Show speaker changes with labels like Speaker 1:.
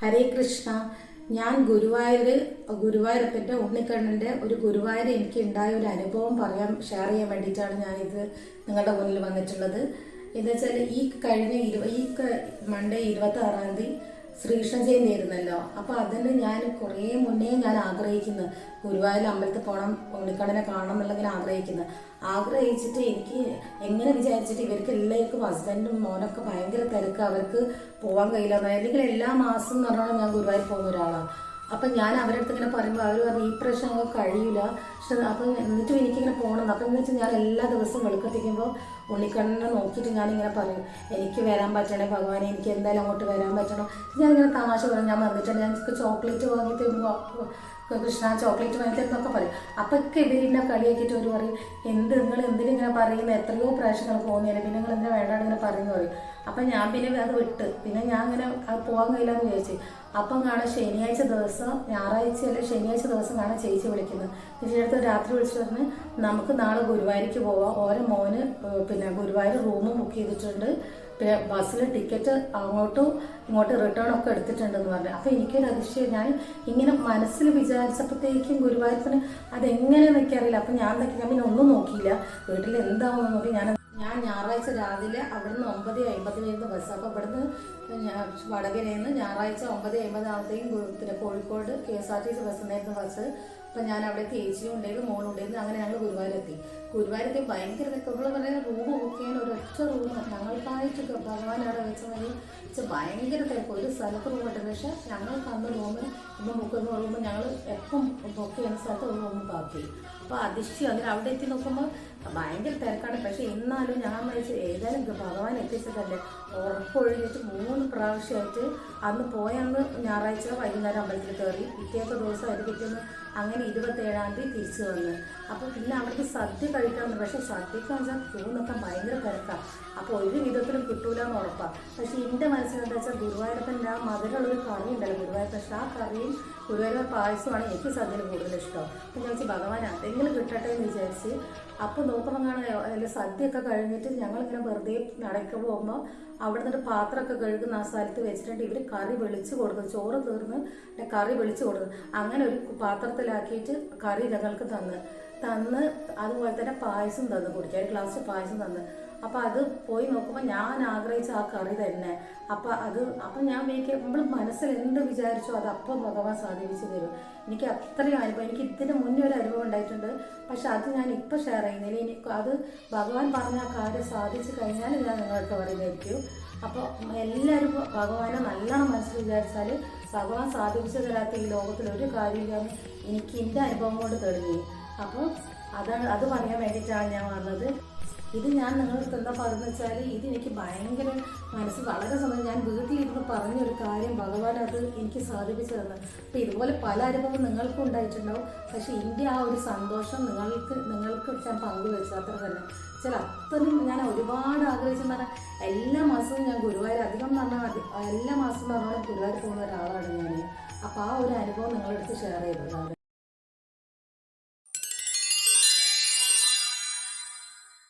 Speaker 1: ഹരേ കൃഷ്ണ. ഞാൻ ഗുരുവായൂർ ഗുരുവായൂരപ്പന്റെ ഉണ്ണിക്കണ്ണന്റെ ഒരു ഗുരുവായൂർ എനിക്ക് ഉണ്ടായ ഒരു അനുഭവം പറയാൻ ഷെയർ ചെയ്യാൻ വേണ്ടിയിട്ടാണ് ഞാനിത് നിങ്ങളുടെ മുന്നിൽ വന്നിട്ടുള്ളത്. എന്താ വെച്ചാൽ ഈ കഴിഞ്ഞ ഇരുപ ഈ മൺഡേ ഇരുപത്തി ആറാം തീയതി ശ്രീകൃഷ്ണ ജയന്തി ആയിരുന്നല്ലോ അപ്പോൾ ഞാൻ കുറേ മുന്നേ ഞാൻ ആഗ്രഹിക്കുന്നു. ഗുരുവായൂർ അമ്പലത്തിൽ പോകണം ഉണ്ണിക്കണ്ണനെ കാണണം എന്നുള്ള ഇങ്ങനെ ആഗ്രഹിക്കുന്നു. ആഗ്രഹിച്ചിട്ട് എനിക്ക് എങ്ങനെ വിചാരിച്ചിട്ട് ഇവർക്ക് എല്ലാവർക്കും ഹസ്ബൻഡും മോനൊക്കെ ഭയങ്കര തിരക്ക് അവർക്ക് പോകാൻ കഴിയില്ല. അല്ലെങ്കിൽ എല്ലാ മാസം എന്ന് പറഞ്ഞാൽ ഞാൻ ഗുരുവായൂർ പോകുന്ന ഒരാളാണ് അപ്പം ഞാൻ അവരുടെ അടുത്ത് ഇങ്ങനെ പറയുമ്പോൾ അവർ പറഞ്ഞു ഈ പ്രശ്നം ഞങ്ങൾക്ക് കഴിയില്ല പക്ഷെ അപ്പം എന്നിട്ടും എനിക്കിങ്ങനെ പോകണം അപ്പം എന്ന് വെച്ചാൽ ഞാൻ എല്ലാ ദിവസവും വെളുക്കത്തിക്കുമ്പോൾ ഉണ്ണിക്കണ്ണനെ നോക്കിയിട്ട് ഞാനിങ്ങനെ പറയും എനിക്ക് വരാൻ പറ്റണേ ഭഗവാനെ എനിക്ക് എന്തായാലും അങ്ങോട്ട് വരാൻ പറ്റണം? ഞാനിങ്ങനെ തമാശ പറഞ്ഞു ഞാൻ വന്നിട്ടുണ്ട് ഞാൻ ചോക്ലേറ്റ് വാങ്ങി തരുമ്പോൾ കൃഷ്ണ ചോക്ലേറ്റ് വാങ്ങിത്തരുന്നൊക്കെ പറയും പറയും. അപ്പൊക്കെ ഇവരിന്നെ കളിയാക്കിയിട്ട് ഒരു പറയും എന്ത് നിങ്ങൾ എന്തിനിങ്ങനെ പറയുന്ന? എത്രയോ പ്രാവശ്യം നിങ്ങൾ പോകുന്നില്ല പിന്നെ നിങ്ങൾ എന്തിനാ വേണ്ടാണ്ട് ഇങ്ങനെ പറയുന്നു? പറയും. അപ്പം ഞാൻ പിന്നെ അത് വിട്ട്. പിന്നെ ഞാൻ അങ്ങനെ പോകാൻ കഴിയില്ല എന്ന് വിചാരിച്ചു. അപ്പം കാണാൻ ശനിയാഴ്ച ദിവസം ഞായറാഴ്ച അല്ലെ ശനിയാഴ്ച ദിവസം കാണാൻ ചേച്ചി വിളിക്കുന്നത്. ചേച്ചിയുടെ അടുത്ത് രാത്രി വിളിച്ചു പറഞ്ഞ് നമുക്ക് നാളെ ഗുരുവായൂർക്ക് പോവാം. ഓരോ മോന് പിന്നെ ഗുരുവായൂർ റൂം ബുക്ക് ചെയ്തിട്ടുണ്ട്. പിന്നെ ബസ്സിൽ ടിക്കറ്റ് അങ്ങോട്ടും ഇങ്ങോട്ടും റിട്ടേൺ ഒക്കെ എടുത്തിട്ടുണ്ടെന്ന് പറഞ്ഞു. അപ്പോൾ എനിക്കൊരു അതിശയം. ഞാൻ ഇങ്ങനെ മനസ്സിൽ വിചാരിച്ചപ്പോഴത്തേക്കും ഗുരുവായൂരപ്പന് അതെങ്ങനെ എനിക്കറിയില്ല. അപ്പൊ ഞാൻ എന്തൊക്കെ ഞാൻ പിന്നെ ഒന്നും നോക്കിയില്ല. വീട്ടിൽ എന്താവുമെന്ന് നോക്കി. ഞാൻ ഞാൻ ഞായറാഴ്ച രാവിലെ അവിടുന്ന് ഒമ്പത് അമ്പതിനായിരുന്നു ബസ് അപ്പോൾ ഇവിടുന്ന് വടകരയിൽ നിന്ന് ഞായറാഴ്ച ഒമ്പത് അമ്പതാമത്തേക്കും പിന്നെ Kozhikode K S R T C bus ഉണ്ടായിരുന്നു ബസ് അപ്പം ഞാൻ അവിടെ ചേച്ചിയും ഉണ്ടായിരുന്നു മോളും ഉണ്ടായിരുന്നു അങ്ങനെ ഞങ്ങൾ ഗുരുവായൂരെത്തി. ഗുരുവായൂരത്തിൽ ഭയങ്കര നമ്മൾ പറയുന്നത് റൂം ബുക്ക് ചെയ്യാൻ ഒരൊറ്റ റൂം ഞങ്ങൾക്കായിട്ട് ഭഗവാൻ അവിടെ വെച്ച മതി ഭയങ്കര തിരക്ക്. ഒരു സ്ഥലത്ത് റൂം കിട്ടും പക്ഷെ ഞങ്ങൾക്ക് അന്ന് റൂം ഇപ്പം ബുക്ക് ചെയ്യുന്ന പറയുമ്പോൾ ഞങ്ങൾ എപ്പം ബുക്ക് ചെയ്യുന്ന സ്ഥലത്ത് ഒരു റൂം ബാക്കി അപ്പോൾ അതിഷ്ടി അങ്ങനെ അവിടെ എത്തി നോക്കുമ്പോൾ ഭയങ്കര തിരക്കാണ്. പക്ഷേ എന്നാലും ഞാൻ വിളിച്ച് ഏതായാലും ഭഗവാൻ എത്തിച്ചതല്ലേ. ഉറപ്പൊഴിഞ്ഞിട്ട് മൂന്ന് പ്രാവശ്യമായിട്ട് അന്ന് പോയന്ന് ഞായറാഴ്ച വൈകുന്നേരം അമ്പലത്തിൽ കയറി. പിറ്റേത്തെ ദിവസം അത് പിറ്റേന്ന് അങ്ങനെ ഇരുപത്തേഴാം തീയതി തിരിച്ചു വന്ന്. അപ്പോൾ പിന്നെ അവർക്ക് സദ്യ കഴിക്കാമെന്ന് പക്ഷേ സദ്യക്ക് വെച്ചാൽ ക്യൂ ഭയങ്കര തിരക്കാണ് അപ്പോൾ ഒരു വിധത്തിലും കിട്ടൂല എന്ന് ഉറപ്പാണ് പക്ഷേ എന്റെ മനസ്സിലെന്താ വെച്ചാൽ ഗുരുവായൂരപ്പന്റെ ആ മധുരമുള്ളൊരു കറി ഉണ്ടല്ലോ. ഗുരുവായൂർ പക്ഷേ ആ കറിയും ഗുരുവായൂർ പായസമാണ് എനിക്ക് സദ്യയിൽ കൂടുതൽ ഇഷ്ടം. അപ്പം ഞാൻ വെച്ചാൽ ഭഗവാൻ എന്തെങ്കിലും കിട്ടട്ടെ എന്ന് വിചാരിച്ച് അപ്പോൾ നോക്കുമ്പോൾ കാണാൻ അതിൽ സദ്യയൊക്കെ കഴിഞ്ഞിട്ട് ഞങ്ങളിങ്ങനെ വെറുതെ നടക്കുക പോകുമ്പോൾ അവിടെ നിന്നൊരു പാത്രമൊക്കെ കഴുകുന്ന ആ സ്ഥലത്ത് വെച്ചിട്ടുണ്ട്. ഇവർ കറി വെളിച്ച് കൊടുക്കും. ചോറ് തീർന്ന് കറി വെളിച്ച് കൊടുക്കും. അങ്ങനെ ഒരു പാത്രത്തിലാക്കിയിട്ട് കറി ഞങ്ങൾക്ക് തന്ന്. തന്ന് അതുപോലെ തന്നെ പായസം തന്ന് കുടിക്കാൻ. ഒരു ഗ്ലാസ് പായസം തന്ന്. അപ്പം അത് പോയി നോക്കുമ്പോൾ ഞാൻ ആഗ്രഹിച്ച ആ കറി തന്നെ. അപ്പം അത് അപ്പം ഞാൻ എനിക്ക് നമ്മൾ മനസ്സിൽ എന്ത് വിചാരിച്ചോ അത് അപ്പം ഭഗവാൻ സ്വാധീനിച്ച് തരും. എനിക്ക് അത്രയും അനുഭവം എനിക്ക് ഇതിന് മുന്നേ ഒരു അനുഭവം ഉണ്ടായിട്ടുണ്ട്. പക്ഷെ അത് ഞാൻ ഇപ്പം ഷെയർ ചെയ്യുന്നില്ല. എനിക്ക് അത് ഭഗവാൻ പറഞ്ഞ ആ കാര്യം സാധിച്ചു കഴിഞ്ഞാൽ ഞാൻ നിങ്ങൾക്ക് പറയുന്നതായിരിക്കും. അപ്പോൾ എല്ലാവരും ഭഗവാനെ നല്ലോണം മനസ്സിൽ വിചാരിച്ചാൽ ഭഗവാൻ സാധിപ്പിച്ചു തരാത്ത ഈ ലോകത്തിൽ ഒരു കാര്യമില്ലാന്ന് എനിക്ക് എന്റെ അനുഭവം കൊണ്ട് തെളിഞ്ഞു. അപ്പോൾ അതാണ് അത് പറയാൻ വേണ്ടിയിട്ടാണ് ഞാൻ വന്നത്. ഇത് ഞാൻ നിങ്ങൾക്ക് എന്താ പറയുന്നത് വെച്ചാൽ ഇത് എനിക്ക് ഭയങ്കര മനസ്സ് വളരെ സമയം ഞാൻ വീട്ടിലിരുന്ന് പറഞ്ഞൊരു കാര്യം ഭഗവാൻ അത് എനിക്ക് സാധിപ്പിച്ചു തന്നു അപ്പം ഇതുപോലെ പല അനുഭവം നിങ്ങൾക്കും ഉണ്ടായിട്ടുണ്ടാവും. പക്ഷേ എന്റെ ആ ഒരു സന്തോഷം നിങ്ങൾക്ക് നിങ്ങൾക്ക് ഞാൻ പങ്കുവെച്ചു. അത്ര തന്നെ. ചില അത്രയും ഞാൻ ഒരുപാട് ആഗ്രഹിച്ചെന്ന് പറഞ്ഞാൽ എല്ലാ മാസവും ഞാൻ ഗുരുവായൂർ അധികം പറഞ്ഞാൽ എല്ലാ മാസവും പറഞ്ഞാൽ ഗുരുവായൂർ പോകുന്ന ഒരാളാണ് ഞാൻ അപ്പോൾ ആ ഒരു അനുഭവം നിങ്ങളെടുത്ത് ഷെയർ ചെയ്തതാണ്